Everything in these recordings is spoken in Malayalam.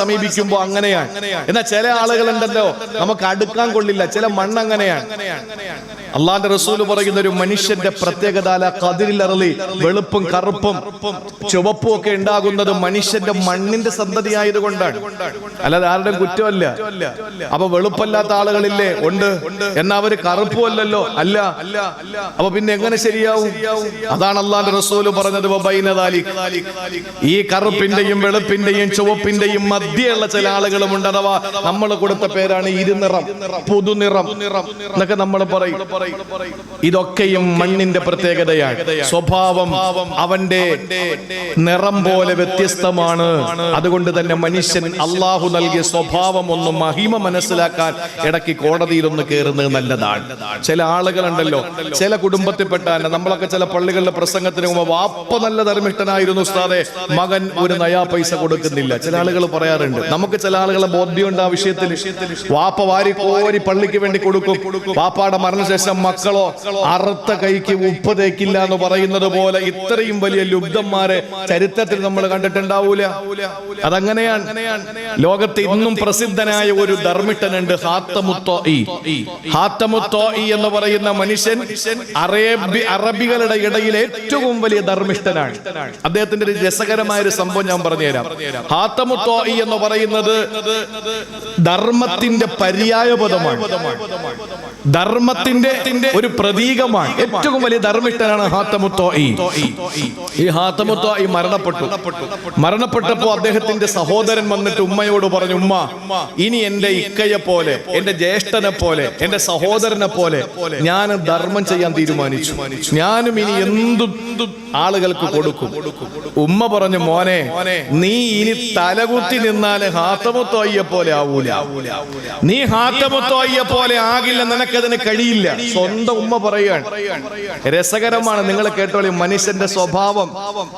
സമീപിക്കുമ്പോ അങ്ങനെയാണ്. എന്നാൽ ചില ആളുകളുണ്ടല്ലോ നമുക്ക് അടുക്കാൻ കൊള്ളില്ല ചില മണ്ണ് അങ്ങനെയാണ്. അള്ളാന്റെ റസൂൽ പറയുന്ന ഒരു മനുഷ്യന്റെ പ്രത്യേകത കതിരിലറളി വെളുപ്പും കറുപ്പും ചുവപ്പും ഒക്കെ ഉണ്ടാകുന്നത് മനുഷ്യന്റെ മണ്ണിന്റെ സന്തതി ആയതുകൊണ്ടാണ് അല്ലാതെ ആരുടെ കുറ്റമല്ല. അപ്പൊ വെളുപ്പല്ലാത്ത ആളുകളില്ലേ? ഉണ്ട്. എന്നാ അവർ കറുപ്പും അല്ലല്ലോ? അല്ല. അപ്പൊ പിന്നെ എങ്ങനെ ശരിയാവും? അതാണ് അള്ളാന്റെ റസൂൽ പറഞ്ഞത്. ഈ കറുപ്പിന്റെയും വെളുപ്പിന്റെയും ചുവപ്പിന്റെയും മധ്യയുള്ള ചില ആളുകളും ഉണ്ട് അഥവാ നമ്മൾ കൊടുത്ത പേരാണ് ഇരുനിറം പുതുനിറം എന്നൊക്കെ നമ്മൾ പറയും. ഇതൊക്കെയും മണ്ണിന്റെ പ്രത്യേകതയാണ്. സ്വഭാവം അവന്റെ നിറം പോലെ വ്യത്യസ്തമാണ്. അതുകൊണ്ട് തന്നെ മനുഷ്യൻ അള്ളാഹു നൽകിയ സ്വഭാവം ഒന്ന് മഹിമ മനസ്സിലാക്കാൻ ഇടയ്ക്ക് കോടതിയിലൊന്ന് കയറുന്നത് നല്ലതാണ്. ചില ആളുകളുണ്ടല്ലോ ചില കുടുംബത്തിൽപ്പെട്ട നമ്മളൊക്കെ ചില പള്ളികളിലെ പ്രസംഗത്തിന് മുമ്പ് വാപ്പ നല്ല ധർമ്മിഷ്ഠനായിരുന്നു ഉസ്താദെ മകൻ ഒരു നയാ പൈസ കൊടുക്കുന്നില്ല. ചില ആളുകൾ പറയാറുണ്ട് നമുക്ക് ചില ആളുകളെ ബോധ്യമുണ്ട് ആ വിഷയത്തിൽ. വാപ്പ വാരി കോരി പള്ളിക്ക് വേണ്ടി കൊടുക്കും. വാപ്പാടെ മരണശേഷം മക്കളോ അറുത്ത കൈക്ക് ഉപ്പ് തേക്കില്ല എന്ന് പറയുന്നത് പോലെ ഇത്രയും വലിയ ലുബ്ധന്മാരെ ചരിത്രത്തിൽ നമ്മൾ കണ്ടിട്ടുണ്ടാവൂല. അതങ്ങനെയാണ്. ലോകത്ത് ഇന്നും പ്രസിദ്ധനായ ഒരു ധർമ്മിട്ടനുണ്ട് ഹാത്തമുത്തോ ഹാത്തമുത്തോ എന്ന് പറയുന്ന മനുഷ്യൻ അറേബ്യ അറബികളുടെ ഇടയിൽ ഏറ്റവും വലിയ ധർമ്മിഷ്ഠനാണ്. അദ്ദേഹത്തിന്റെ ഒരു രസകരമായ ഒരു സംഭവം ഞാൻ പറഞ്ഞുതരാം. ഹാത്തമുത്തോ എന്ന് പറയുന്നത് ധർമ്മത്തിന്റെ പര്യായ പദമാണ് ധർമ്മത്തിന്റെ ഒരു പ്രതീകമാണ്. ഏറ്റവും വലിയ ധർമ്മിഷ്ഠനാണ് ഹാത്തമുത്തോയി ഈ ഹാത്തമുത്തോയി മരണപ്പെട്ടു. മരണപ്പെട്ടപ്പോ അദ്ദേഹത്തിന്റെ സഹോദരൻ വന്നിട്ട് ഉമ്മയോട് പറഞ്ഞു ഉമ്മ ഇനി എന്റെ ഇക്കയെ പോലെ എന്റെ ജ്യേഷ്ഠനെ പോലെ എന്റെ സഹോദരനെ പോലെ ഞാൻ ധർമ്മം ചെയ്യാൻ തീരുമാനിച്ചു. ഞാനും ഇനി എന്തും ആളുകൾക്ക് കൊടുക്കും. ഉമ്മ പറഞ്ഞു മോനെ നീ ഇനി തലകുത്തി നിന്നാൽ ഹാത്തമുത്തോയ്യെ പോലെ ആവൂല. നീ ഹാത്തമുത്തോയ്യെ പോലെ ആകില്ല നിനക്കതിന് കഴിയില്ല. സ്വന്തം ഉമ്മ പറയുകയാണ്. രസകരമാണ് നിങ്ങൾ കേട്ടോളി മനുഷ്യന്റെ സ്വഭാവം.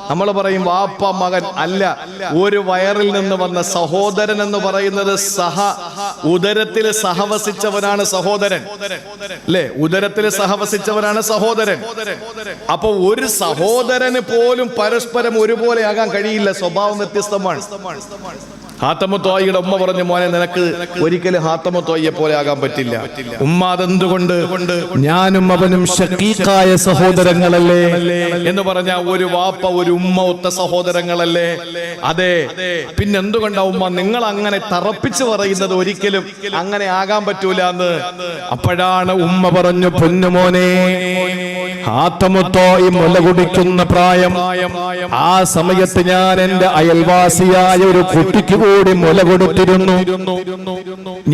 നമ്മൾ പറയും വാപ്പ മകൻ അല്ല. ഒരു വയറിൽ നിന്ന് വന്ന സഹോദരൻ എന്ന് പറയുന്നത് സഹ. ഉദരത്തിൽ സഹവസിച്ചവനാണ് സഹോദരൻ. അല്ലേ? ഉദരത്തിൽ സഹവസിച്ചവനാണ് സഹോദരൻ. അപ്പൊ ഒരു സഹോദരന് പോലും പരസ്പരം ഒരുപോലെ ആകാൻ കഴിയില്ല. സ്വഭാവം വ്യത്യസ്തമാണ്. ഹാത്തമുത്തോയിയുടെ ഉമ്മ പറഞ്ഞു മോനെ നിനക്ക് ഒരിക്കലും ഹാത്തമുത്തോയെ പോലെ ആകാൻ പറ്റില്ല. ഉമ്മ അതെന്തുകൊണ്ട്? ഞാനും അവനും ഷക്കീക്കായ സഹോദരങ്ങളല്ലേ? എന്ന് പറഞ്ഞ ഒരു വാപ്പ ഒരു ഉമ്മ ഒത്ത സഹോദരങ്ങളല്ലേ? അതെ. പിന്നെ എന്തുകൊണ്ടാ ഉമ്മ നിങ്ങൾ അങ്ങനെ തറപ്പിച്ച് പറയുന്നത് ഒരിക്കലും അങ്ങനെ ആകാൻ പറ്റൂല എന്ന്? അപ്പോഴാണ് ഉമ്മ പറഞ്ഞു പൊന്നുമോനെ ഹാത്തമുത്തോയി മുല കുടിക്കുന്ന പ്രായം. ആ സമയത്ത് ഞാൻ എന്റെ അയൽവാസിയായ ഒരു കുട്ടിക്ക് കൂടി മുല കൊടുത്തിരുന്നു.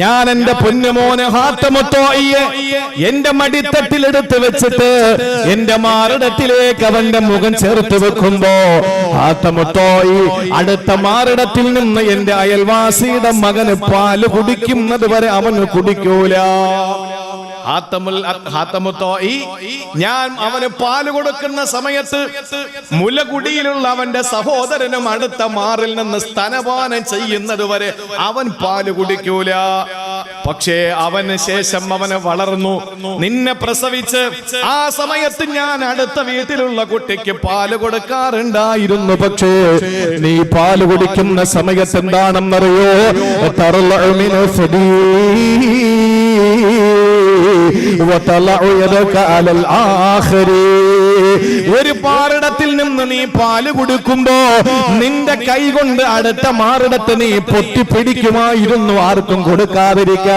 ഞാൻ എന്റെ പൊന്നുമോനെ ഹാത്തമൊത്തോയെ എന്റെ മടിത്തട്ടിലെടുത്ത് വെച്ചിട്ട് എന്റെ മാറിടത്തിലേക്ക് അവന്റെ മുഖം ചേർത്ത് വെക്കുമ്പോ ഹാത്തമുത്തോയി അടുത്ത മാറിടത്തിൽ നിന്ന് എന്റെ അയൽവാസിയുടെ മകന് പാൽ കുടിക്കുന്നത് വരെ അവന് കുടിക്കൂല. ഞാൻ അവന് പാൽ കൊടുക്കുന്ന സമയത്ത് മുലകുടിയിലുള്ള അവന്റെ സഹോദരനും അടുത്ത മാറിൽ നിന്ന് സ്തനപാനം ചെയ്യുന്നത് വരെ അവൻ പാൽ കുടിക്കൂല. പക്ഷേ അവന് ശേഷം അവന് വളർന്നു. നിന്നെ പ്രസവിച്ച് ആ സമയത്ത് ഞാൻ അടുത്ത വീട്ടിലുള്ള കുട്ടിക്ക് പാൽ കൊടുക്കാറുണ്ടായിരുന്നു. പക്ഷേ നീ പാൽ കുടിക്കുന്ന സമയത്ത് എന്താണെന്നറിയോ? ഒരു പാറിടത്തിൽ നിന്ന് നീ പാൽ കൊടുക്കുമ്പോ നിന്റെ കൈ കൊണ്ട് അടുത്ത മാറിടത്ത് നീ പൊട്ടിപ്പിടിക്കുമായിരുന്നു. ആർക്കും കൊടുക്കാതിരിക്കാൻ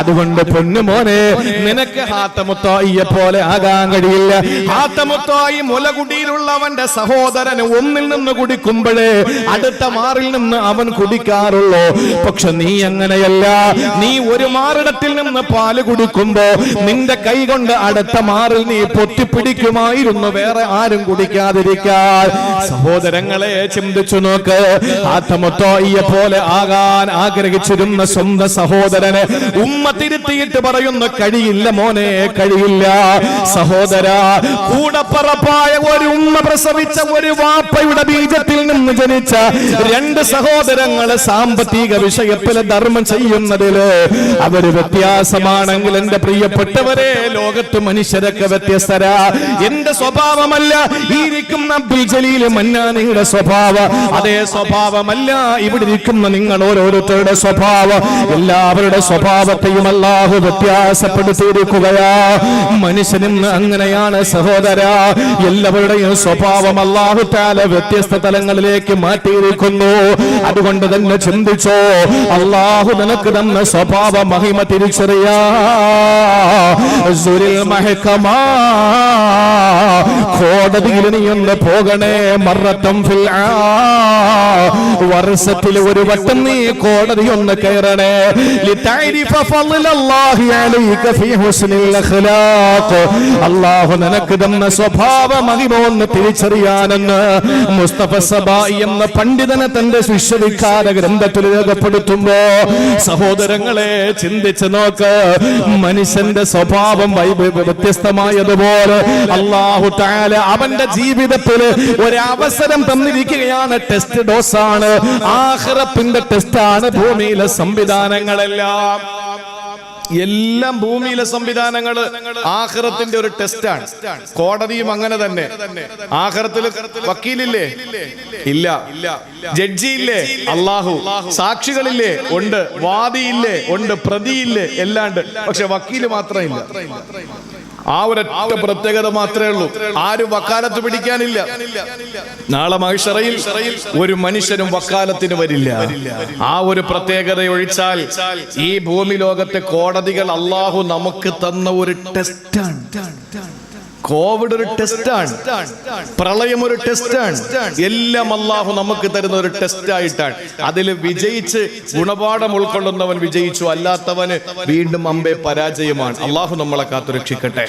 അതുകൊണ്ട് പൊന്നുമോനെ നിനക്ക് ഹാത്തമുത്തോയിയെ പോലെ ആകാൻ കഴിയില്ല. ഹാത്തമുത്തോയി മുലകുടിയിലുള്ളവന്റെ സഹോദരൻ ഒന്നിൽ നിന്ന് കുടിക്കുമ്പോഴേ അടുത്ത മാറിൽ നിന്ന് അവൻ കുടിക്കാറുള്ളൂ. പക്ഷെ നീ അങ്ങനെയല്ല. നീ ഒരു മാറിടത്തിൽ നിന്ന് പാൽ കുടിക്കുമ്പോ നിന്റെ കൈ കൊണ്ട് അടുത്ത മാറിൽ നീ പൊത്തിപ്പിടിക്കുമായിരുന്നു വേറെ ആരും കുടിക്കാതിരിക്കാൻ. സഹോദരങ്ങളെ ചിന്തിച്ചു നോക്ക്. ആത്മത്തോയെ പോലെ ആകാൻ ആഗ്രഹിച്ചിരുന്ന സ്വന്തം സഹോദരന് ഉമ്മ തിരുത്തിയിട്ട് പറയുന്നു കഴിയില്ല മോനെ കഴിയില്ല. സഹോദര കൂടപ്പറപ്പായ ഒരു ഉമ്മ പ്രസവിച്ച ഒരു വാപ്പയുടെ ബീജത്തിൽ നിന്ന് ജനിച്ച രണ്ട് സഹോദരങ്ങൾ സാമ്പത്തിക വിഷയത്തിൽ ധർമ്മം ചെയ്യുന്നതിൽ അവർ വ്യത്യാസമാണെങ്കിൽ എന്റെ പ്രിയപ്പെട്ടവരെ ലോകത്ത് മനുഷ്യരൊക്കെ വ്യത്യസ്തരാ. എന്റെ സ്വഭാവമല്ല ഇരിക്കുന്ന അബ്ദുൽ ജലീൽ മന്നാനിയുടെ സ്വഭാവ. അതേ സ്വഭാവമല്ല ഇവിടെ ഇരിക്കുന്ന നിങ്ങൾ ഓരോരുത്തരുടെ സ്വഭാവം. എല്ലാവരുടെ സ്വഭാവത്തെയും അല്ലാഹു വ്യത്യാസപ്പെടുത്തിയിരിക്കുകയാ. മനുഷ്യനിന്ന് അങ്ങനെയാണ് സഹോദര. എല്ലാവരുടെയും സ്വഭാവം അല്ലാഹു താല വ്യത്യസ്ത തലങ്ങളിലേക്ക് മാറ്റിയിരിക്കുന്നു. അതുകൊണ്ട് തന്നെ ചിന്തിച്ചോ അള്ളാഹു നിനക്ക് തന്ന സ്വഭാവ മഹിമ തിരിച്ചറിയാ. കോടതിയിൽ നീ പോകണേ മറത്തം ഫിൽ. വർഷത്തിൽ ഒരു വട്ടം നീ കോടതി ഒന്ന് കയറണേ. ലിതഅരിഫ ഫളലല്ലാഹി അലൈക ഫീ ഹുസ്നിൽ അഖ്ലാഖ് അല്ലാഹു നിനക്ക് തന്ന സ്വഭാവ മഹിമ ഒന്ന് തിരിച്ചറിയാനെന്ന് മുസ്തഫ സബായി എന്ന പണ്ഡിതനെ തന്റെ ശിഷ്യവിഖാര ഗ്രന്ഥത്തിൽ രേഖപ്പെടുത്തുമ്പോ സഹോദരങ്ങളെ ചിന്തിച്ചു നോക്ക്. മനുഷ്യന്റെ സ്വഭാവം വ്യത്യസ്തമായതുപോലെ അള്ളാഹു താല അവന്റെ ജീവിതത്തിൽ ഒരവസരം തന്നിരിക്കുകയാണ്. ടെസ്റ്റ് ഡോസ് ആണ് ആഹ്റപ്പിന്റെ ടെസ്റ്റ് ആണ് ഭൂമിയിലെ സംവിധാനങ്ങളെല്ലാം. എല്ലാം ഭൂമിയിലെ സംവിധാനങ്ങൾ ആഹ്റത്തിന്റെ ഒരു ടെസ്റ്റാണ്. കോടതിയും അങ്ങനെ തന്നെ. ആഹ്റത്തിൽ വക്കീലില്ലേ? ഇല്ല. ജഡ്ജിയില്ലേ? അള്ളാഹു. സാക്ഷികളില്ലേ? ഉണ്ട്. വാദിയില്ലേ? ഉണ്ട്. പ്രതിയില്ലേ? എല്ലാണ്ട്. പക്ഷെ വക്കീൽ മാത്രമില്ല ആ ഒരൊറ്റ പ്രത്യേകത മാത്രമേ ഉള്ളൂ. ആരും വക്കാലത്ത് പിടിക്കാനില്ല. നാളെ മഹിഷറയിൽ ഒരു മനുഷ്യനും വക്കാലത്തിന് വരില്ല. ആ ഒരു പ്രത്യേകത ഒഴിച്ചാൽ ഈ ഭൂമി ലോകത്തെ കോടതികൾ അള്ളാഹു നമുക്ക് തന്ന ഒരു ടെസ്റ്റാണ് കോവിഡ് ഒരു ടെസ്റ്റാണ്. പ്രളയം ഒരു ടെസ്റ്റാണ്. എല്ലാം അള്ളാഹു നമുക്ക് തരുന്ന ഒരു ടെസ്റ്റ് ആയിട്ടാണ് അതിൽ വിജയിച്ച് ഗുണപാഠം ഉൾക്കൊള്ളുന്നവൻ വിജയിച്ചു. അല്ലാത്തവന് വീണ്ടും അമ്പെ പരാജയമാണ്. അള്ളാഹു നമ്മളെ കാത്തുരക്ഷിക്കട്ടെ.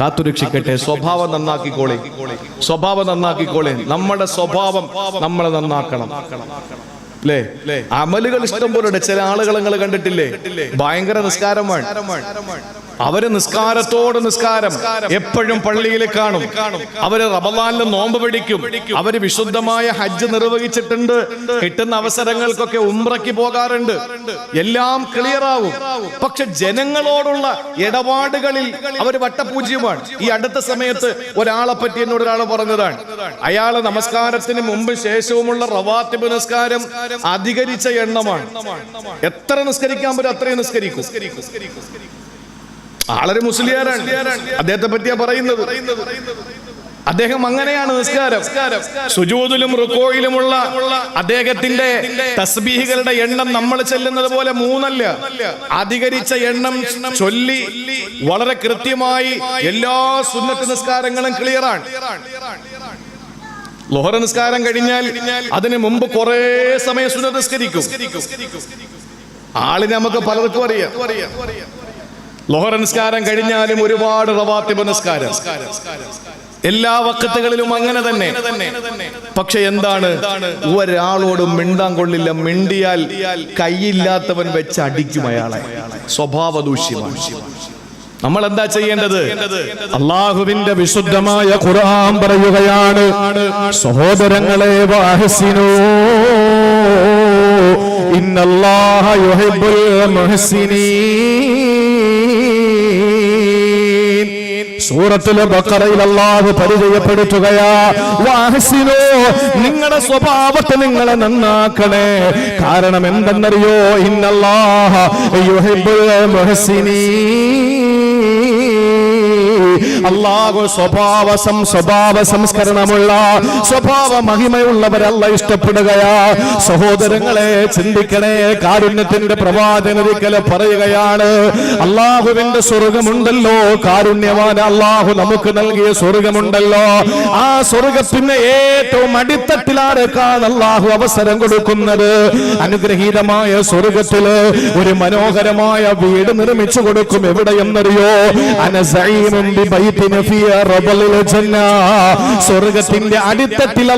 കാത്തുരക്ഷിക്കട്ടെ. സ്വഭാവം നന്നാക്കിക്കോളെ. സ്വഭാവം നന്നാക്കിക്കോളെ. നമ്മുടെ സ്വഭാവം നമ്മൾ നന്നാക്കണം. അല്ലേ അമലുകൾ ഇഷ്ടം പോലെ ചില ആളുകൾ നിങ്ങൾ കണ്ടിട്ടില്ലേ? ഭയങ്കര നിസ്കാരമാണ്. അവർ നിസ്കാരത്തോട് നിസ്കാരം എപ്പോഴും പള്ളിയിൽ കാണും. അവർ റമദാനിൽ നോമ്പ് പിടിക്കും. അവർ വിശുദ്ധമായ ഹജ്ജ് നിർവഹിച്ചിട്ടുണ്ട്. കിട്ടുന്ന അവസരങ്ങൾക്കൊക്കെ ഉംറയ്ക്ക് പോകാറുണ്ട്. എല്ലാം ക്ലിയർ ആവും. പക്ഷെ ജനങ്ങളോടുള്ള ഇടപാടുകളിൽ അവർ വട്ടപൂജ്യമാണ്. ഈ അടുത്ത സമയത്ത് ഒരാളെ പറ്റി എന്നോട് ഒരാൾ പറഞ്ഞതാണ്. അയാൾ നമസ്കാരത്തിന് മുമ്പ് ശേഷവുമുള്ള റവാത്തിബ് നിസ്കാരം അധികരിച്ച എണ്ണമാണ്. എത്ര നിസ്കരിക്കാൻ പറ്റും അത്രയും നിസ്കരിക്കും. ആളൊരു മുസ്ലിയാരാണ്. അദ്ദേഹത്തെ പറ്റിയാ പറയുന്നത്. അദ്ദേഹം അങ്ങനെയാണ് നിസ്കാരം. സുജൂതിലും റുക്കോയിലുമുള്ള അദ്ദേഹത്തിന്റെ തസ്ബീഹുകളുടെ എണ്ണം നമ്മൾ ചെല്ലുന്നത് പോലെ മൂന്നല്ല. അധികരിച്ച എണ്ണം ചൊല്ലി വളരെ കൃത്യമായി എല്ലാ സുന്നത്ത് നിസ്കാരങ്ങളും ക്ലിയറാണ്. ലോഹറ നിസ്കാരം കഴിഞ്ഞാൽ അതിനു മുമ്പ് കുറെ സമയം സുന്നത്ത് നിസ്കരിക്കും. ആളിനെ നമുക്ക് പലർക്കും അറിയാം. ലോഹറ നിസ്കാരം കഴിഞ്ഞാലും ഒരുപാട് റവാത്തിബ് നിസ്കാരം എല്ലാ വക്കത്തുകളിലും അങ്ങനെ തന്നെ. പക്ഷെ എന്താണ്? ഒരാളോടും മിണ്ടാൻ കൊള്ളില്ല. മിണ്ടിയാൽ കൈയില്ലാത്തവൻ വെച്ച് അടിക്കും അയാളെ. സ്വഭാവ ദൂഷ്യമാണ് നമ്മൾ എന്താ ചെയ്യേണ്ടത്? അള്ളാഹുവിന്റെ വിശുദ്ധമായ ഖുർആൻ പറയുകയാണ് സഹോദരങ്ങളെ ഇന്നല്ലാഹ യുഹിബ്ബുൽ സൂറത്തിലെ ബക്കറയിൽ അള്ളാഹു പരിചയപ്പെടുത്തുകയാ. വാഹസിനോ നിങ്ങളുടെ സ്വഭാവത്തെ നിങ്ങളെ നന്നാക്കണേ. കാരണം എന്തെന്നറിയോ? ഇന്നല്ലാഹ യുഹിബ്ബുൽ മുഹ്സിനീൻ അള്ളാഹു സ്വഭാവ സം സ്വഭാവ സംസ്കരണമുള്ള സ്വഭാവ മഹിമയുള്ളവരല്ല ഇഷ്ടപ്പെടുകയാ. സഹോദരങ്ങളെ ചിന്തിക്കണേ കാരുണ്യത്തിന്റെ പ്രവാചനരിക്കൽ പറയുകയാണ് അള്ളാഹുവിന്റെ സ്വർഗമുണ്ടല്ലോ കാരുണ്യവാന അള്ളാഹു നമുക്ക് നൽകിയ സ്വർഗമുണ്ടല്ലോ. ആ സ്വർഗത്തിന് ഏറ്റവും അടിത്തട്ടിലാർക്കാണ് അള്ളാഹു അവസരം കൊടുക്കുന്നത്? അനുഗ്രഹീതമായ സ്വർഗത്തിൽ ഒരു മനോഹരമായ വീട് നിർമ്മിച്ചു കൊടുക്കും. എവിടെയെന്നറിയോ? അനസൈമും സ്വർഗത്തിന്റെ അടിത്തട്ടിൽ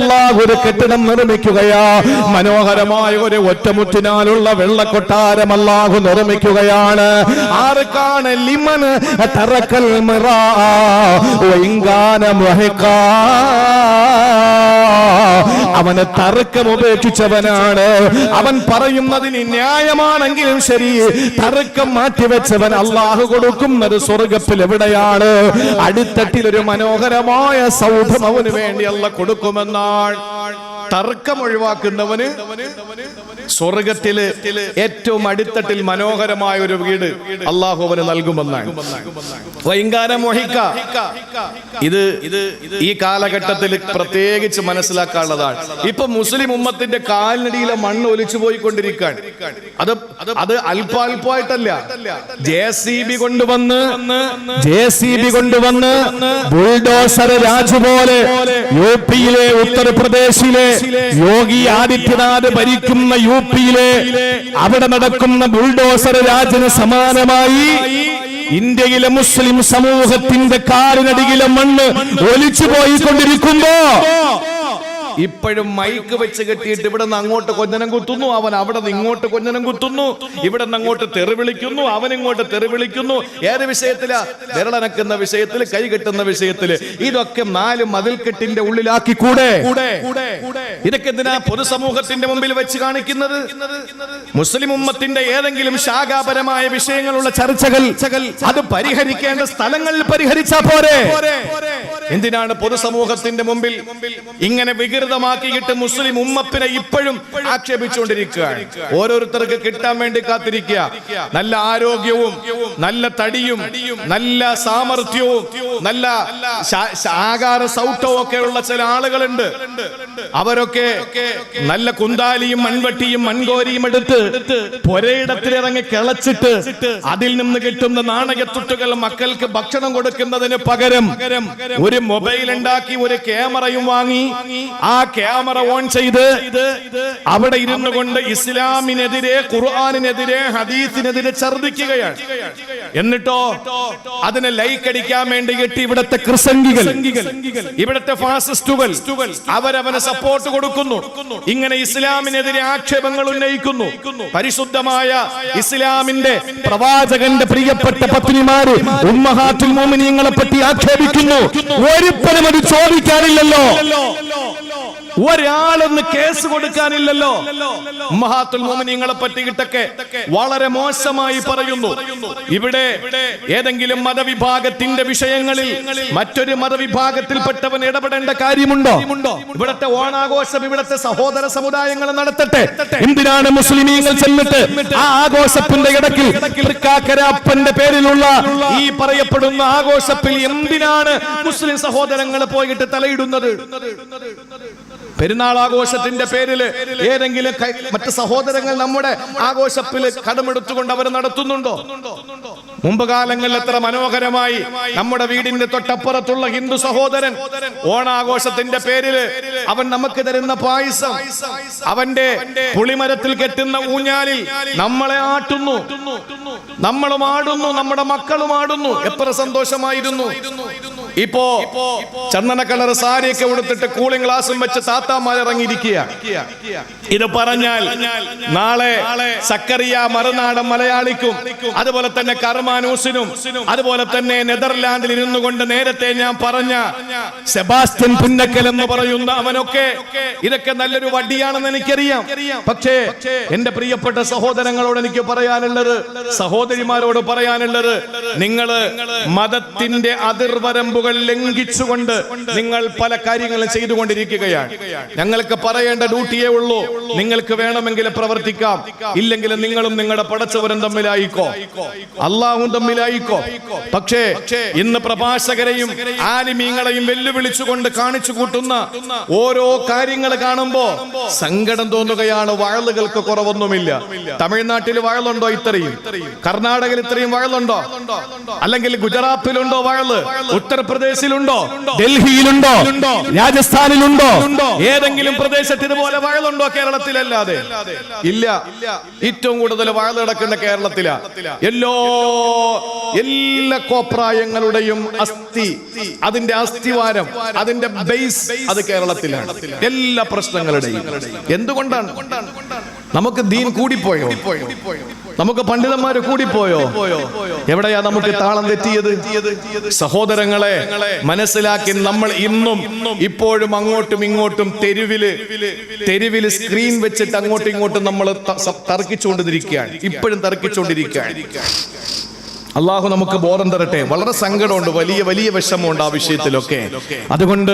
ഒരു കെട്ടിടം നിർമ്മിക്കുകയാ. മനോഹരമായ ഒരു ഒറ്റമുറ്റിനാലുള്ള വെള്ളക്കൊട്ടാരം അല്ലാഹു നിർമ്മിക്കുകയാണ്. ആർക്കാണ് ലിമൻ തറക്കൽ അവന് തർക്കം ഉപേക്ഷിച്ചവനാണ്. അവൻ പറയുന്നതിന് ന്യായമാണെങ്കിലും ശരി. തർക്കം മാറ്റിവെച്ചവൻ അള്ളാഹു കൊടുക്കുന്നത് സ്വർഗത്തിൽ എവിടെയാണ് അടിത്തട്ടിൽ ഒരു മനോഹരമായ സൗധം അവന് വേണ്ടി അല്ല കൊടുക്കുമെന്നാണ് തർക്കം ഒഴിവാക്കുന്നവന് സ്വർഗത്തിൽ ഏറ്റവും അടിത്തട്ടിൽ മനോഹരമായ ഒരു വീട് അള്ളാഹു അവന് നൽകുമെന്നാണ്. വൈകാരം മൊഹിക്ക ഇത് ഈ കാലഘട്ടത്തിൽ പ്രത്യേകിച്ച് മനസ്സിലാക്കാനുള്ളതാണ്. ഇപ്പൊ മുസ്ലിം ഉമ്മത്തിന്റെ കാലിനടിയിലെ മണ്ണ് ഒലിച്ചു പോയിക്കൊണ്ടിരിക്കാൻ അത് അത് അല്പാൽപമായിട്ടല്ല. ജെ സി ബി കൊണ്ടുവന്ന് ജെ സി ബി കൊണ്ടുവന്ന് ബുൾഡോസർ രാജ് പോലെ യു പിയിലെ ഉത്തർപ്രദേശിലെ യോഗി ആദിത്യനാഥ് ഭരിക്കുന്ന യു പിയിലെ അവിടെ നടക്കുന്ന ബുൾഡോസർ രാജിന് സമാനമായി ഇന്ത്യയിലെ മുസ്ലിം സമൂഹത്തിന്റെ കാലിനടിയിലെ മണ്ണ് ഒലിച്ചു പോയിക്കൊണ്ടിരിക്കുമ്പോ ഇപ്പോഴും മൈക്ക് വെച്ച് കെട്ടിയിട്ട് ഇവിടെ നിന്ന് അങ്ങോട്ട് കൊഞ്ഞനം കുത്തുന്നു. അവൻ അവിടെ നിന്ന് ഇങ്ങോട്ട് കൊഞ്ഞനം കുത്തുന്നു. ഇവിടെ നിന്ന് അങ്ങോട്ട് തെറി വിളിക്കുന്നു. അവൻ ഇങ്ങോട്ട് തെറി വിളിക്കുന്നു. ഏത് വിഷയത്തിലാ? വിരളനക്കുന്ന വിഷയത്തിൽ കൈ കെട്ടുന്ന വിഷയത്തിൽ ഇതൊക്കെ നാല് മതിൽക്കെട്ടിന്റെ ഉള്ളിലാക്കി കൂടെ. ഇതൊക്കെ എന്തിനാ പൊതുസമൂഹത്തിന്റെ മുമ്പിൽ വെച്ച് കാണിക്കുന്നത്? മുസ്ലിം ഉമ്മത്തിന്റെ ഏതെങ്കിലും ശാഖാപരമായ വിഷയങ്ങളുള്ള ചർച്ചകൾ അത് പരിഹരിക്കേണ്ട സ്ഥലങ്ങളിൽ പരിഹരിച്ചാ പോരെ. എന്തിനാണ് പൊതുസമൂഹത്തിന്റെ മുമ്പിൽ ഇങ്ങനെ വികൃതമാക്കിയിട്ട് മുസ്ലിം ഉമ്മത്തിനെ ഇപ്പോഴും ആക്ഷേപിച്ചുകൊണ്ടിരിക്കുകയാണ്. ഓരോരുത്തർക്ക് കിട്ടാൻ വേണ്ടി കാത്തിരിക്കുക. നല്ല ആരോഗ്യവും നല്ല തടിയും നല്ല സാമർഥ്യവും നല്ല ആകാര സൗട്ടവും ഒക്കെ ഉള്ള ചില ആളുകളുണ്ട്. അവരൊക്കെ നല്ല കുന്താലിയും മൺവട്ടിയും മൺകോരിയും എടുത്ത് പൊരയിടത്തിലിറങ്ങി കിളച്ചിട്ട് അതിൽ നിന്ന് കിട്ടുന്ന നാണയത്തുട്ടുകൾ മക്കൾക്ക് ഭക്ഷണം കൊടുക്കുന്നതിന് പകരം ഒരു മൊബൈൽ ഉണ്ടാക്കി ഒരു ക്യാമറയും വാങ്ങി ആ ക്യാമറ ഓൺ ചെയ്ത് അവിടെ ഇരുന്നു കൊണ്ട് ഇസ്ലാമിനെതിരെ ഖുർആാനിനെതിരെ ഹദീസിനെതിരെ ഛർദിക്കുകയാണ്. എന്നിട്ടോ അതിനെ ലൈക്ക് അടിക്കാൻ വേണ്ടി കിട്ടി ഇവിടത്തെ ക്രിസംഗികൾ ഇവിടത്തെ ഫാസിസ്റ്റുകൾ അവരവന് സപ്പോർട്ട് കൊടുക്കുന്നു. ഇങ്ങനെ ഇസ്ലാമിനെതിരെ ആക്ഷേപങ്ങൾ ഉന്നയിക്കുന്നു. പരിശുദ്ധമായ ഇസ്ലാമിന്റെ പ്രവാചകന്റെ പ്രിയപ്പെട്ട പത്നിമാര് ഉമ്മഹാത്തുൽ മോമിനിയങ്ങളെ പറ്റി ആക്ഷേപിക്കുന്നു. ഒരിപ്പനും അത് ചോദിക്കാനില്ലല്ലോ ഒരാളൊന്ന് കേസ് കൊടുക്കാനില്ലല്ലോ. മഹാത്തുൽ മോമിനിങ്ങളെ പറ്റിയിട്ടൊക്കെ വളരെ മോശമായി പറയുന്നു. ഇവിടെ ഏതെങ്കിലും മതവിഭാഗത്തിന്റെ വിഷയങ്ങളിൽ മറ്റൊരു മതവിഭാഗത്തിൽപ്പെട്ടവൻ ഇടപെടേണ്ട കാര്യമുണ്ടോ? ഇവിടത്തെ ഓണാഘോഷം ഇവിടത്തെ സഹോദര സമുദായങ്ങൾ നടത്തട്ടെ. എന്തിനാണ് മുസ്ലിമീങ്ങൾ ചെന്നിട്ട് ആ ആഘോഷത്തിന്റെ ഇടയ്ക്ക് തൃക്കാക്കരാപ്പന്റെ പേരിലുള്ള ഈ പറയപ്പെടുന്ന ആഘോഷത്തിൽ എന്തിനാണ് മുസ്ലിം സഹോദരങ്ങൾ പോയിട്ട് തലയിടുന്നത്? പെരുന്നാൾ ആഘോഷത്തിന്റെ പേരിൽ ഏതെങ്കിലും മറ്റു സഹോദരങ്ങൾ നമ്മുടെ ആഘോഷത്തിൽ കടമെടുത്തുകൊണ്ട് അവർ നടത്തുന്നുണ്ടോ? മുമ്പ് കാലങ്ങളിൽ എത്ര മനോഹരമായി നമ്മുടെ വീടിന്റെ തൊട്ടപ്പുറത്തുള്ള ഹിന്ദു സഹോദരൻ ഓണാഘോഷത്തിന്റെ പേരിൽ അവൻ നമുക്ക് തരുന്ന പായസം അവന്റെ പുളിമരത്തിൽ കെട്ടുന്ന ഊഞ്ഞാലിൽ നമ്മളെ ആട്ടുന്നു. നമ്മളും ആടുന്നു നമ്മുടെ മക്കളും ആടുന്നു. എത്ര സന്തോഷമായിരുന്നു. ഇപ്പോ ചന്ദന കളർ സാരിയൊക്കെ ഉടുത്തിട്ട് കൂളിംഗ് ഗ്ലാസും വെച്ച് ഇറങ്ങിയിരിക്കുക ഇത് പറഞ്ഞാൽ നാളെ സക്കറിയ മറുനാടൻ മലയാളിക്കും അതുപോലെ തന്നെ കർമാനൂസിനും അതുപോലെ തന്നെ നെതർലാൻഡിൽ ഇരുന്നു കൊണ്ട് നേരത്തെ ഞാൻ പറഞ്ഞ സെബാസ്റ്റ്യൻ പുന്നക്കൽ എന്ന് പറയുന്ന അവനൊക്കെ ഇതൊക്കെ നല്ലൊരു വടിയാണെന്ന് എനിക്കറിയാം. പക്ഷേ എന്റെ പ്രിയപ്പെട്ട സഹോദരങ്ങളോട് എനിക്ക് പറയാനുള്ളത് സഹോദരിമാരോട് പറയാനുള്ളത് നിങ്ങൾ മതത്തിന്റെ അതിർവരമ്പുകൾ ലംഘിച്ചുകൊണ്ട് നിങ്ങൾ പല കാര്യങ്ങളും ചെയ്തുകൊണ്ടിരിക്കുകയാണ്. ഞങ്ങൾക്ക് പറയേണ്ട ഡ്യൂട്ടിയേ ഉള്ളൂ. നിങ്ങൾക്ക് വേണമെങ്കിൽ പ്രവർത്തിക്കാം. ഇല്ലെങ്കിൽ നിങ്ങളും നിങ്ങളുടെ പടച്ചവരും തമ്മിലായിക്കോ. അള്ളാഹും തമ്മിലായിക്കോ. പക്ഷേ ഇന്ന് പ്രഭാഷകരെയും ആലിമീങ്ങളെയും വെല്ലുവിളിച്ചുകൊണ്ട് കാണിച്ചു കൂട്ടുന്ന ഓരോ കാര്യങ്ങൾ കാണുമ്പോ സങ്കടം തോന്നുകയാണ് വഴലുകൾക്ക് കുറവൊന്നുമില്ല. തമിഴ്നാട്ടിൽ വഴലുണ്ടോ ഇത്രയും? കർണാടകയിൽ ഇത്രയും വഴലുണ്ടോ അല്ലെങ്കിൽ ഗുജറാത്തിലുണ്ടോ വഴൽ ഉത്തർപ്രദേശിലുണ്ടോ? ഡൽഹിയിലുണ്ടോ? രാജസ്ഥാനിലുണ്ടോ? ഏതെങ്കിലും പ്രദേശത്ത് ഇതുപോലെ വഴലുണ്ടോ കേരളത്തിലല്ലാതെ? ഇല്ല. ഏറ്റവും കൂടുതൽ വഴൽ നടക്കുന്ന കേരളത്തിലാ. എല്ലോ എല്ലാ കോപ്രായങ്ങളുടെയും അസ്ഥി അതിന്റെ അസ്ഥിവാരം അതിന്റെ ബേസ് അത് കേരളത്തിലാണ്. എല്ലാ പ്രശ്നങ്ങളുടെയും. എന്തുകൊണ്ടാണ്? നമുക്ക് ദീൻ കൂടിപ്പോയോ? നമുക്ക് പണ്ഡിതന്മാര് കൂടിപ്പോയോ? എവിടെയാ നമുക്ക് താളം തെറ്റിയത്? സഹോദരങ്ങളെ മനസ്സിലാക്കി നമ്മൾ ഇന്നും ഇപ്പോഴും അങ്ങോട്ടും ഇങ്ങോട്ടും തെരുവിൽ തെരുവിൽ സ്ക്രീൻ വെച്ചിട്ട് അങ്ങോട്ടും ഇങ്ങോട്ടും നമ്മൾ തർക്കിച്ചുകൊണ്ടിരിക്കുകയാണ്. ഇപ്പോഴും തർക്കിച്ചുകൊണ്ടിരിക്കുകയാണ്. അള്ളാഹു നമുക്ക് ബോധം തരട്ടെ. വളരെ സങ്കടമുണ്ട് വലിയ വലിയ വിഷമമുണ്ട് ആ വിഷയത്തിലൊക്കെ. അതുകൊണ്ട്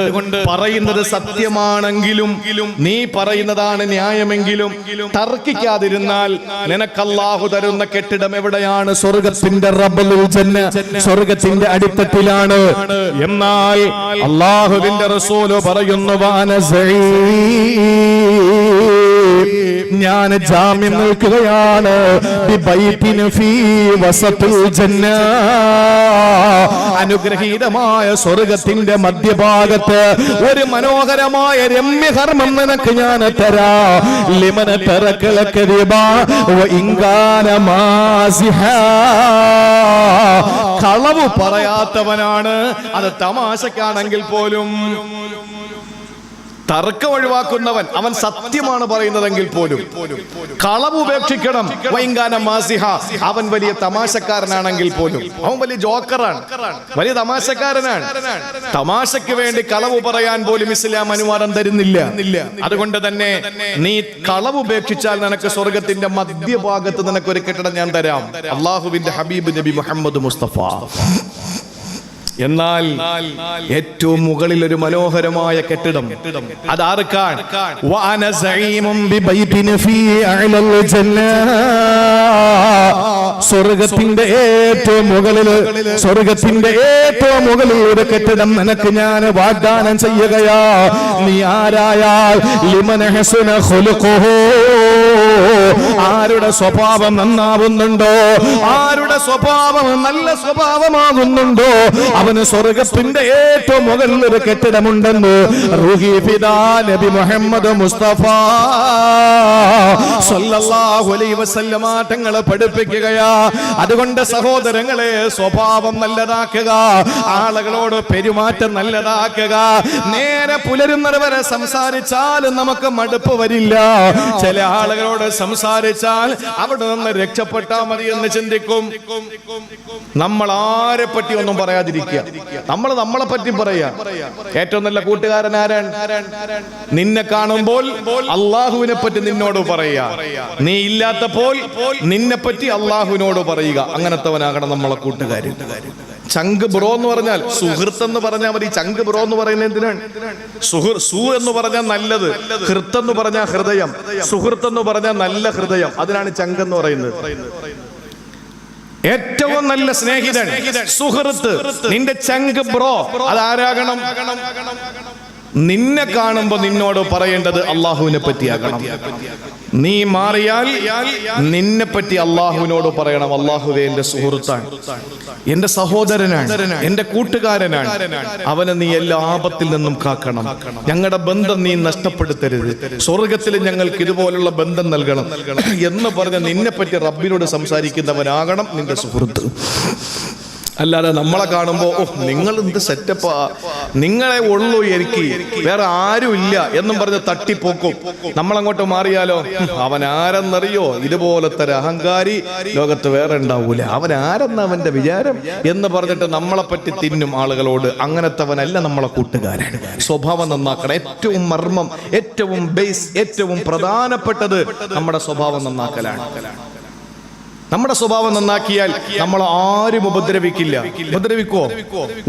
പറയുന്നത് സത്യമാണെങ്കിലും നീ പറയുന്നതാണ് ന്യായമെങ്കിലും തർക്കിക്കാതിരുന്നാൽ നിനക്ക് അള്ളാഹു തരുന്ന കെട്ടിടം എവിടെയാണ്? സ്വർഗത്തിന്റെ സ്വർഗത്തിന്റെ അടിത്തട്ടിലാണ്. എന്നാൽ അള്ളാഹുവിന്റെ റസൂൽ പറയുന്നു വാന ഞാൻ ജാമ്യം നിൽക്കുകയാണ് അനുഗ്രഹീതമായ സ്വർഗത്തിന്റെ മധ്യഭാഗത്ത് ഒരു മനോഹരമായ രമ്യകർമ്മം നിനക്ക് ഞാൻ തരാ. ലിമന കളവ് പറയാത്തവനാണ്. അത് തമാശക്കാണെങ്കിൽ പോലും തർക്കം ഒഴിവാക്കുന്നവൻ അവൻ സത്യമാണ് പറയുന്നതെങ്കിൽ പോലും. കളവ് ഉപേക്ഷിക്കണം. വൈങ്കാന മാസിഹ അവൻ വലിയ തമാശക്കാരനാണെങ്കിൽ പോലും. അവൻ വലിയ ജോക്കറാണ്. വലിയ തമാശക്കാരനാണ്. തമാശയ്ക്ക് വേണ്ടി കളവ് പറയാൻ പോലും ഇസ്ലാം അനുവാദം തരുന്നില്ല. അതുകൊണ്ട് തന്നെ നീ കളവ് ഉപേക്ഷിച്ചാൽ നിനക്ക് സ്വർഗത്തിന്റെ മധ്യഭാഗത്ത് നിനക്ക് ഒരു കെട്ടിടം ഞാൻ തരാം. അള്ളാഹുവിന്റെ ഹബീബ് നബി മുഹമ്മദ് മുസ്തഫ. എന്നാൽ ഏറ്റവും മുകളിൽ ഒരു മനോഹരമായ കെട്ടിടം. അത് ആർക്കാൻ സ്വർഗത്തിന്റെ ഏറ്റവും മുകളിൽ സ്വർഗത്തിന്റെ ഏറ്റവും മുകളിൽ ഒരു കെട്ടിടം നിനക്ക് ഞാൻ വാഗ്ദാനം ചെയ്യുകയാ. നീ ആരായാൽ? ലിമനഹസുന ഹുലുക്കോ ആരുടെ സ്വഭാവം നന്നാവുന്നുണ്ടോ? ആരുടെ സ്വഭാവം നല്ല സ്വഭാവമാകുന്നുണ്ടോ അവന് സ്വർഗത്തിന്റെ ഏറ്റവും മുകളിൽ ഒരു കെട്ടിടമുണ്ടെന്ന് ഫിദാ നബി മുഹമ്മദ് മുസ്തഫ സല്ലല്ലാഹു അലൈഹി വസല്ലമ തങ്ങളെ പഠിപ്പിക്കുകയാ. അതുകൊണ്ട് സഹോദരങ്ങളെ സ്വഭാവം നല്ലതാക്കുക ആളുകളോട് പെരുമാറ്റം നല്ലതാക്കുക. നേരെ പുലരുന്നത് വരെ സംസാരിച്ചാലും നമുക്ക് മടുപ്പ് വരില്ല. ചില ആളുകളോട് സംസാരിച്ചാൽ അവിടെ നിന്ന് രക്ഷപ്പെട്ടാൽ മതി എന്ന് ചിന്തിക്കും. നമ്മൾ ആരെ പറ്റി ഒന്നും പറയാതിരിക്കുക. നമ്മൾ നമ്മളെ പറ്റി പറയാ. ഏറ്റവും നല്ല കൂട്ടുകാരൻ ആരാണ്? നിന്നെ കാണുമ്പോൾ അള്ളാഹുവിനെ പറ്റി നിന്നോട് പറയാ. നീ ഇല്ലാത്തപ്പോൾ നിന്നെ പറ്റി അള്ളാഹുവിനോട് പറയുക. അങ്ങനത്തവനാകണം നമ്മളെ കൂട്ടുകാരൻ ചങ്ക് ബ്രോ എന്ന് പറഞ്ഞാൽ സുഹൃത്ത് എന്ന് പറഞ്ഞാൽ മതി. ചങ്ക് ബ്രോ എന്ന് പറയുന്നത് എന്തിനാണ്? സുഹൃ സു എന്ന് പറഞ്ഞാൽ നല്ലത്. ഹൃത്ത് എന്ന് പറഞ്ഞാൽ ഹൃദയം. സുഹൃത്ത് എന്ന് പറഞ്ഞാൽ നല്ല ഹൃദയം. അതിനാണ് ചങ്ക് എന്ന് പറയുന്നത്. ഏറ്റവും നല്ല സ്നേഹിതൻ. സുഹൃത്ത്. നിന്റെ ചങ്ക് ബ്രോ. അതാരാകണം നിന്നെ കാണുമ്പോ നിന്നോട് പറയേണ്ടത് അള്ളാഹുവിനെ പറ്റിയാകണം. നീ മാറിയാൽ നിന്നെ പറ്റി അള്ളാഹുവിനോട് പറയണം. അള്ളാഹുവെ എന്റെ സുഹൃത്താണ്. എന്റെ സഹോദരനാണ്. എന്റെ കൂട്ടുകാരനാണ്. അവനെ നീ എല്ലാ ആപത്തിൽ നിന്നും കാക്കണം. ഞങ്ങളുടെ ബന്ധം നീ നഷ്ടപ്പെടുത്തരുത്. സ്വർഗത്തിൽ ഞങ്ങൾക്ക് ഇതുപോലുള്ള ബന്ധം നൽകണം. എന്ന് പറഞ്ഞ് നിന്നെ പറ്റി റബ്ബിനോട് സംസാരിക്കുന്നവനാകണം നിന്റെ സുഹൃത്ത്. അല്ലാതെ നമ്മളെ കാണുമ്പോൾ ഓ നിങ്ങൾ എന്ത് സെറ്റപ്പാ നിങ്ങളെ ഉള്ളൂ എനിക്ക് വേറെ ആരും ഇല്ല എന്നും പറഞ്ഞ് തട്ടിപ്പോക്കും. നമ്മളങ്ങോട്ട് മാറിയാലോ? അവൻ ആരെന്നറിയോ ഇതുപോലത്തെ അഹങ്കാരി ലോകത്ത് വേറെ ഉണ്ടാവൂല. അവൻ ആരെന്ന അവന്റെ വിചാരം? എന്ന് പറഞ്ഞിട്ട് നമ്മളെ പറ്റി തിന്നും ആളുകളോട് അങ്ങനത്തെവനല്ല നമ്മളെ കൂട്ടുകാരൻ. സ്വഭാവം നന്നാക്കണം. ഏറ്റവും മർമ്മം ഏറ്റവും ബേസ് ഏറ്റവും പ്രധാനപ്പെട്ടത് നമ്മുടെ സ്വഭാവം നന്നാക്കലാണ്. നമ്മുടെ സ്വഭാവം നന്നാക്കിയാൽ നമ്മൾ ആരും ഉപദ്രവിക്കില്ല. ഉപദ്രവിക്കോ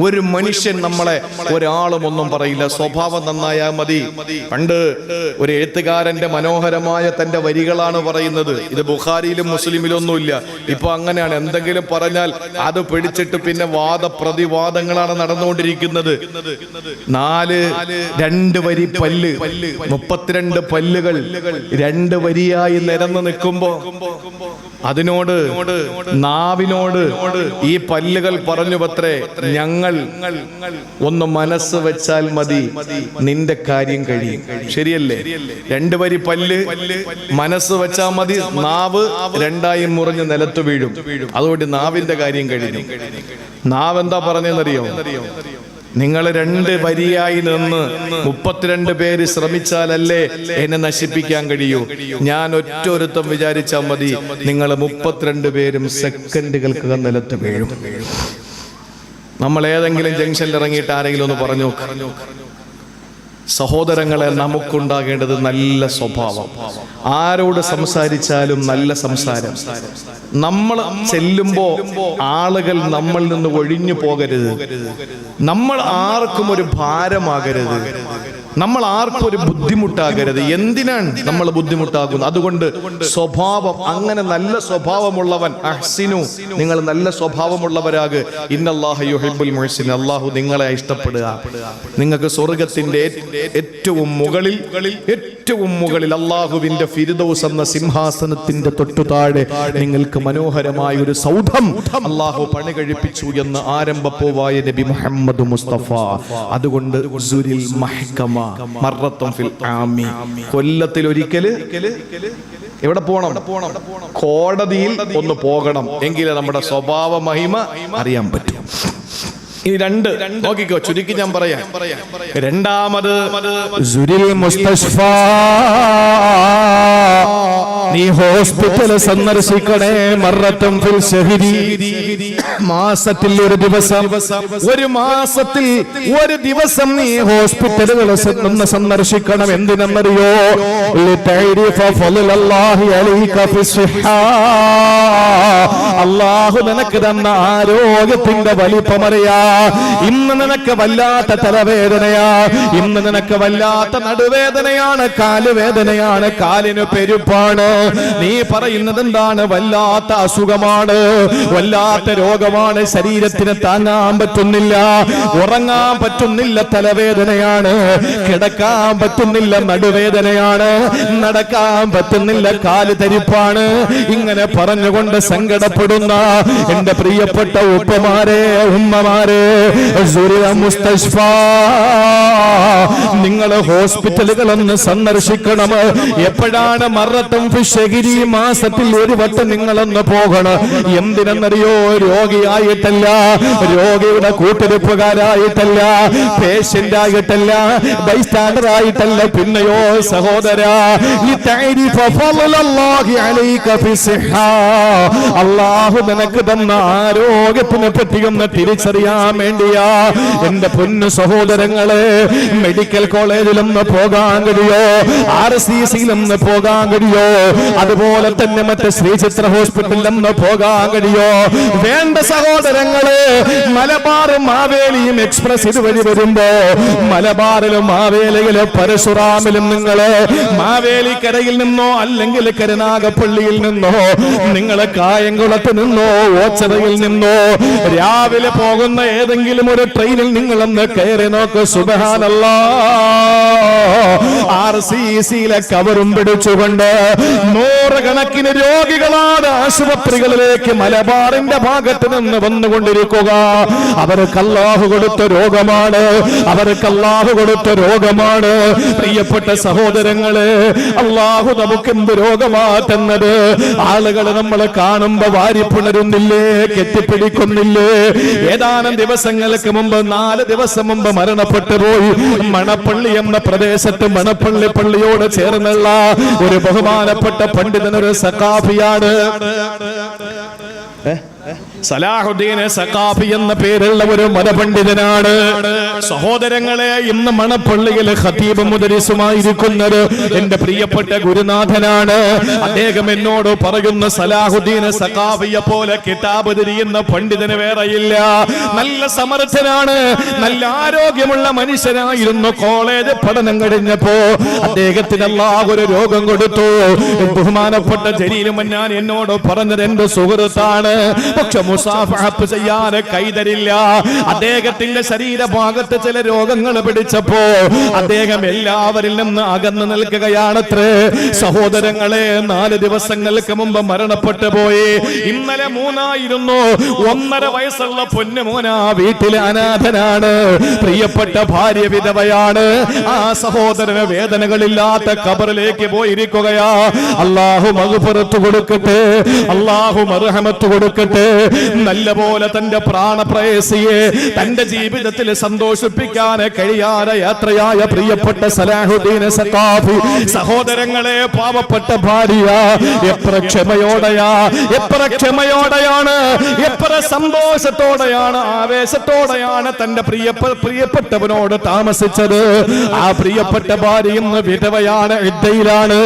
ഒരു മനുഷ്യൻ നമ്മളെ ഒരാളും ഒന്നും പറയില്ല. സ്വഭാവം നന്നായാൽ മതി. പണ്ട് ഒരു എഴുത്തുകാരന്റെ മനോഹരമായ തന്റെ വരികളാണ് പറയുന്നത്. ഇത് ബുഖാരിയിലും മുസ്ലിമിലും ഒന്നുമില്ല ഇപ്പൊ അങ്ങനെയാണ്. എന്തെങ്കിലും പറഞ്ഞാൽ അത് പിടിച്ചിട്ട് പിന്നെ വാദപ്രതിവാദങ്ങളാണ് നടന്നുകൊണ്ടിരിക്കുന്നത്. നാല് രണ്ട് വരി പല്ല്. മുപ്പത്തിരണ്ട് പല്ലുകൾ രണ്ട് വരിയായി നിരന്ന് നിൽക്കുമ്പോ അതിനോട് നാവിനോട് ഈ പല്ലുകൾ പറഞ്ഞു പത്രേ ഞങ്ങൾ ഒന്ന് മനസ്സ് വെച്ചാൽ മതി നിന്റെ കാര്യം കഴിയും. ശരിയല്ലേ? രണ്ടു വരി പല്ല് മനസ്സ് വെച്ചാൽ മതി നാവ് രണ്ടായി മുറിഞ്ഞ് നിലത്ത് വീഴും. അതുകൊണ്ട് നാവിന്റെ കാര്യം കഴിഞ്ഞു നാവ് എന്താ പറഞ്ഞെന്നറിയോ നിങ്ങൾ രണ്ട് വരിയായി നിന്ന് മുപ്പത്തിരണ്ട് പേര് ശ്രമിച്ചാലല്ലേ എന്നെ നശിപ്പിക്കാൻ കഴിയൂ. ഞാൻ ഒറ്റൊരുത്തം വിചാരിച്ചാൽ മതി നിങ്ങൾ മുപ്പത്തിരണ്ട് പേരും സെക്കൻഡുകൾക്ക് നിലത്ത് വീഴും. നമ്മൾ ഏതെങ്കിലും ജംഗ്ഷനിൽ ഇറങ്ങിയിട്ട് ആരെങ്കിലും ഒന്ന് പറഞ്ഞു നോക്ക്. സഹോദരങ്ങളെ നമുക്കുണ്ടാകേണ്ടത് നല്ല സ്വഭാവം. ആരോട് സംസാരിച്ചാലും നല്ല സംസാരം. നമ്മൾ ചെല്ലുമ്പോ ആളുകൾ നമ്മളിൽ നിന്ന് ഒഴിഞ്ഞു പോകരുത്. നമ്മൾ ആർക്കും ഒരു ഭാരമാകരുത്. നമ്മൾ ആർക്കും ഒരു ബുദ്ധിമുട്ടാകരുത്. എന്തിനാണ് നമ്മൾ ബുദ്ധിമുട്ടാകുന്നത്? അതുകൊണ്ട് സ്വഭാവം അങ്ങനെ നല്ല സ്വഭാവമുള്ളവൻ അഹ്സിനു. നിങ്ങൾ നല്ല സ്വഭാവമുള്ളവരാക്. ഇന്നല്ലാഹു യുഹിബ്ബുൽ മുഹ്സിൻ. അള്ളാഹു നിങ്ങളെ ഇഷ്ടപ്പെടുക. നിങ്ങൾക്ക് സ്വർഗത്തിന്റെ ഏറ്റവും മുകളിൽ ഏറ്റവും മുകളിൽ അള്ളാഹുവിന്റെ ഫിർദൗസ് എന്ന സിംഹാസനത്തിന്റെ തൊട്ടു താഴെ നിങ്ങൾക്ക് മനോഹരമായ ഒരു സൗധം അള്ളാഹു പണി കഴിപ്പിച്ചു എന്ന് ആരംഭപ്പോവായ നബി മുഹമ്മദ് മുസ്തഫ. അതുകൊണ്ട് മഹ്കമ ഫിൽ ആമി. കൊല്ലത്തിൽ ഒരിക്കൽ എവിടെ പോകണം കോടതിയിൽ ഒന്ന് പോകണം എങ്കിലേ നമ്മുടെ സ്വഭാവ മഹിമ അറിയാൻ പറ്റും. ഇനി രണ്ട് നോക്കിക്കോ ചുരുക്കി ഞാൻ പറയാം. രണ്ടാമത് നീ ഹോസ്പിറ്റൽ സന്ദർശിക്കണേ മറത്തും ഫിൽ മാസത്തിൽ ഒരു ദിവസം ഒരു മാസത്തിൽ ഒരു ദിവസം നീ ഹോസ്പിറ്റലുകൾ നിന്ന് സന്ദർശിക്കണം. എന്തിനെന്നറിയോ. അള്ളാഹു നിനക്ക് തന്ന ആരോഗ്യത്തിന്റെ വലിപ്പമറിയാ ഇന്ന് നിനക്ക് വല്ലാത്ത തലവേദനയാ. ഇന്ന് നിനക്ക് വല്ലാത്ത നടുവേദനയാണ് കാലുവേദനയാണ് കാലിന് പെരുപ്പാണ്. നീ പറയുന്നത് എന്താണ് വല്ലാത്ത അസുഖമാണ്. വല്ലാത്ത രോഗമാണ് ശരീരത്തിന് താങ്ങാൻ പറ്റുന്നില്ല. ഉറങ്ങാൻ പറ്റുന്നില്ല തലവേദനയാണ്. കിടക്കാൻ പറ്റുന്നില്ല നടുവേദനയാണ്. നടക്കാൻ പറ്റുന്നില്ല കാൽ തരിപ്പാണ്. ഇങ്ങനെ പറഞ്ഞുകൊണ്ട് സങ്കടപ്പെടുന്ന എന്റെ പ്രിയപ്പെട്ട ഉപ്പമാരെ ഉമ്മമാരെ മുസ്തഷ്ഫ നിങ്ങൾ ഹോസ്പിറ്റലുകളൊന്ന് സന്ദർശിക്കണം. എപ്പോഴാണ് മറത്തും ഫിഷഗിരി മാസത്തിൽ ഒരു വട്ടം നിങ്ങളൊന്ന് പോകണം? എന്തിനെന്നറിയോ? രോഗിയായിട്ടല്ല രോഗിയുടെ കൂട്ടിരിപ്പുകാരായിട്ടല്ല പേഷ്യന്റ് ആയിട്ടല്ല ബൈസ്റ്റാൻഡർ ആയിട്ടല്ല. പിന്നെയോ സഹോദര അള്ളാഹു നിനക്ക് തന്ന ആരോഗ്യത്തിനെ പറ്റി ഒന്ന് തിരിച്ചറിയാൻ വേണ്ടിയാ. എന്റെ പൊന്നു സഹോദരങ്ങളെ മെഡിക്കൽ കോളേജിലൊന്ന് പോകാൻ കഴിയോ? ആർ സി സിയിലൊന്ന് പോകാൻ കഴിയോ? അതുപോലെ തന്നെ മറ്റേ ശ്രീചിത്ര ഹോസ്പിറ്റലിലൊന്ന് പോകാൻ കഴിയോ? വേണ്ട സഹോദരങ്ങളെ മലബാറും മാവേലിയും എക്സ്പ്രസ് ഇതുവഴി വരുമ്പോ മലബാറിലും മാവേലിയിലും പരശുറാമിലും നിങ്ങൾ മാവേലിക്കരയിൽ നിന്നോ അല്ലെങ്കിൽ കരുനാഗപ്പള്ളിയിൽ നിന്നോ നിങ്ങൾ കായംകുളത്ത് നിന്നോ ഓച്ചറയിൽ നിന്നോ രാവിലെ പോകുന്ന ഏതെങ്കിലും ഒരു ട്രെയിനിൽ നിങ്ങളൊന്ന് കയറി നോക്ക്. സുബഹാനല്ല. ആർ സി സിയിലെ കവറും പിടിച്ചുകൊണ്ട് നൂറുകണക്കിന് രോഗികളാണ് ആശുപത്രികളിലേക്ക് മലബാറിന്റെ ഭാഗത്ത് നിന്ന് വന്നുകൊണ്ടിരിക്കുക. അവർക്ക് അല്ലാഹു കൊടുത്ത രോഗമാണ്. അവർക്ക് അല്ലാഹു കൊടുത്ത രോഗമാണ്. പ്രിയപ്പെട്ട സഹോദരങ്ങളെ അള്ളാഹു നമുക്ക് എന്ത് രോഗമാ തന്നത്? ആളുകൾ നമ്മളെ കാണുമ്പോ വാരിപ്പുണരുന്നില്ലേ കെട്ടിപ്പിടിക്കുന്നില്ലേ? ഏതാനും ദിവസങ്ങൾക്ക് മുമ്പ് നാല് ദിവസം മുമ്പ് മരണപ്പെട്ടു പോയി. മണപ്പള്ളി എന്ന പ്രദേശത്ത് മണപ്പള്ളി പള്ളിയോട് ചേർന്നുള്ള ഒരു ബഹുമാനപ്പെട്ട പണ്ഡിതനൊരു സഖാഫിയാണ്. സക്കാഫിയാണ് സലാഹുദ്ദീൻ സഖാഫി എന്ന പേരുള്ള ഒരു മതപണ്ഡിതനാണ്. സഹോദരങ്ങളെ ഇന്ന് മണപ്പള്ളിയിൽ ഖതീബ് മുദരിസുമായിരിക്കുന്നത് എന്റെ പ്രിയപ്പെട്ട ഗുരുനാഥനാണ്. അദ്ദേഹം എന്നോട് പറയുന്ന സലാഹുദ്ദീൻ സഖാഫിയെ പോലെ കിതാബ് തിരിയുന്ന പണ്ഡിതന് വേറെയില്ല. നല്ല സമർത്ഥനാണ് നല്ല ആരോഗ്യമുള്ള മനുഷ്യനായിരുന്നു. കോളേജ് പഠനം കഴിഞ്ഞപ്പോ അദ്ദേഹത്തിന് അല്ലാഹു ഒരു രോഗം കൊടുത്തു. ബഹുമാനപ്പെട്ട ജലീലും ഞാൻ എന്നോട് പറഞ്ഞത് എന്റെ സുഹൃത്താണ്. പക്ഷെ ചെയ്യാൻ കൈതരില്ല. അദ്ദേഹത്തിന്റെ ശരീരഭാഗത്ത് ചില രോഗങ്ങൾ പിടിച്ചപ്പോ അദ്ദേഹം എല്ലാവരിൽ നിന്ന് അകന്നു നിൽക്കുകയാണത്രേ. സഹോദരങ്ങളെ നാല് ദിവസങ്ങൾക്ക് മുമ്പ് മരണപ്പെട്ടു പോയി. ഇന്നലെ മൂന്നായിരുന്നു. ഒന്നര വയസ്സുള്ള പൊന്നുമോന വീട്ടിലെ അനാഥനാണ്. പ്രിയപ്പെട്ട ഭാര്യ വിധവയാണ്. ആ സഹോദരന് വേദനകളില്ലാത്ത കബറിലേക്ക് പോയിരിക്കുകയാ. അള്ളാഹു മകുപുറത്ത് കൊടുക്കട്ടെ. അള്ളാഹു മറുഹമത്ത് കൊടുക്കട്ടെ. നല്ലപോലെ തന്റെ പ്രാണപ്രേസിയെ തന്റെ ജീവിതത്തിൽ സന്തോഷിപ്പിക്കാൻ കഴിയാതെ യാത്രയായ പ്രിയപ്പെട്ട സലാഹുദ്ദീൻ സഖാഫി സഹോദരങ്ങളെ പാവപ്പെട്ട ഭാര്യ എത്ര ക്ഷമയോടെയാ എത്ര ക്ഷമയോടെയാണ് എത്ര സന്തോഷത്തോടെയാണ് ആവേശത്തോടെയാണ് തന്റെ പ്രിയ പ്രിയപ്പെട്ടവനോട് താമസിച്ചത്. ആ പ്രിയപ്പെട്ട ഭാര്യ ഇന്ന് വിധവയാണ് ഇദ്ദയിലാണ്